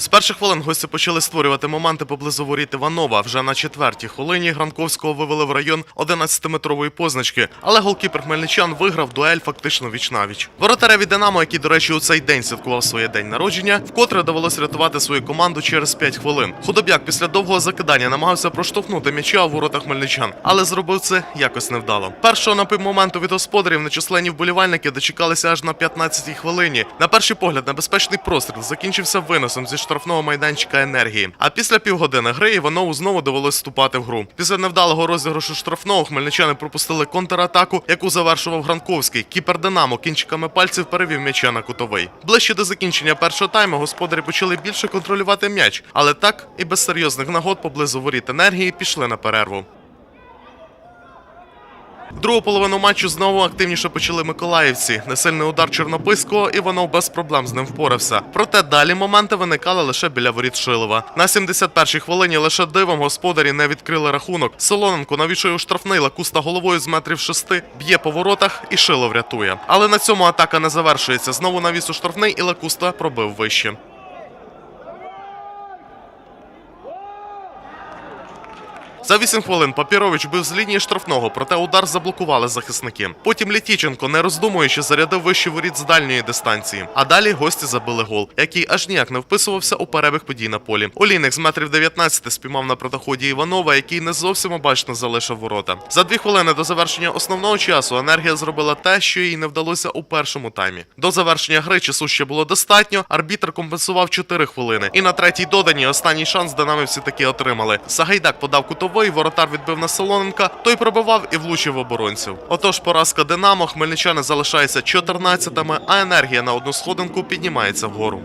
З перших хвилин гості почали створювати моменти поблизу воріт Іванова. Вже на четвертій хвилині Гранковського вивели в район 11-метрової позначки, але голкіпер хмельничан виграв дуель фактично віч-навіч. Воротареві Динамо, який, до речі, у цей день святкував своє день народження, вкотре довелось рятувати свою команду через 5 хвилин. Худобяк після довгого закидання намагався проштовхнути м'яча у воротах хмельничан, але зробив це якось невдало. Першого напівмоменту від господарів нечисленні вболівальники дочекалися аж на 15-й хвилині. На перший погляд, небезпечний простріл закінчився виносом зі штрафного майданчика енергії. А після півгодини гри Іванову знову довелось вступати в гру. Після невдалого розіграшу штрафного хмельничани пропустили контратаку, яку завершував Гранковський. Кіпер Динамо кінчиками пальців перевів м'яча на кутовий. Ближче до закінчення першого тайму господарі почали більше контролювати м'яч, але так і без серйозних нагод поблизу воріт енергії пішли на перерву. Другу половину матчу знову активніше почали миколаївці. Несильний удар Чорнобильського Іванов без проблем з ним впорався. Проте далі моменти виникали лише біля воріт Шилова. На 71-й хвилині лише дивом господарі не відкрили рахунок. Солоненко навішує у штрафний лакуста головою з метрів шести, б'є по воротах і Шилов рятує. Але на цьому атака не завершується. Знову навіс у штрафний і лакуста пробив вище. За 8 хвилин Папірович бив з лінії штрафного, проте удар заблокували захисники. Потім Літіченко, не роздумуючи, зарядив вищий воріт з дальньої дистанції. А далі гості забили гол, який аж ніяк не вписувався у перебіг подій на полі. Олійник з метрів 19 спіймав на протоході Іванова, який не зовсім обачно залишив ворота. За дві хвилини до завершення основного часу енергія зробила те, що їй не вдалося у першому таймі. До завершення гри часу ще було достатньо. Арбітр компенсував 4 хвилини. І на третій доданій останній шанс динамівці таки отримали. Сагайдак подав кутовий, воротар відбив на Солоненка, той пробивав і влучив оборонців. Отож, поразка Динамо, хмельничани залишаються 14-ми, а енергія на одну сходинку піднімається вгору.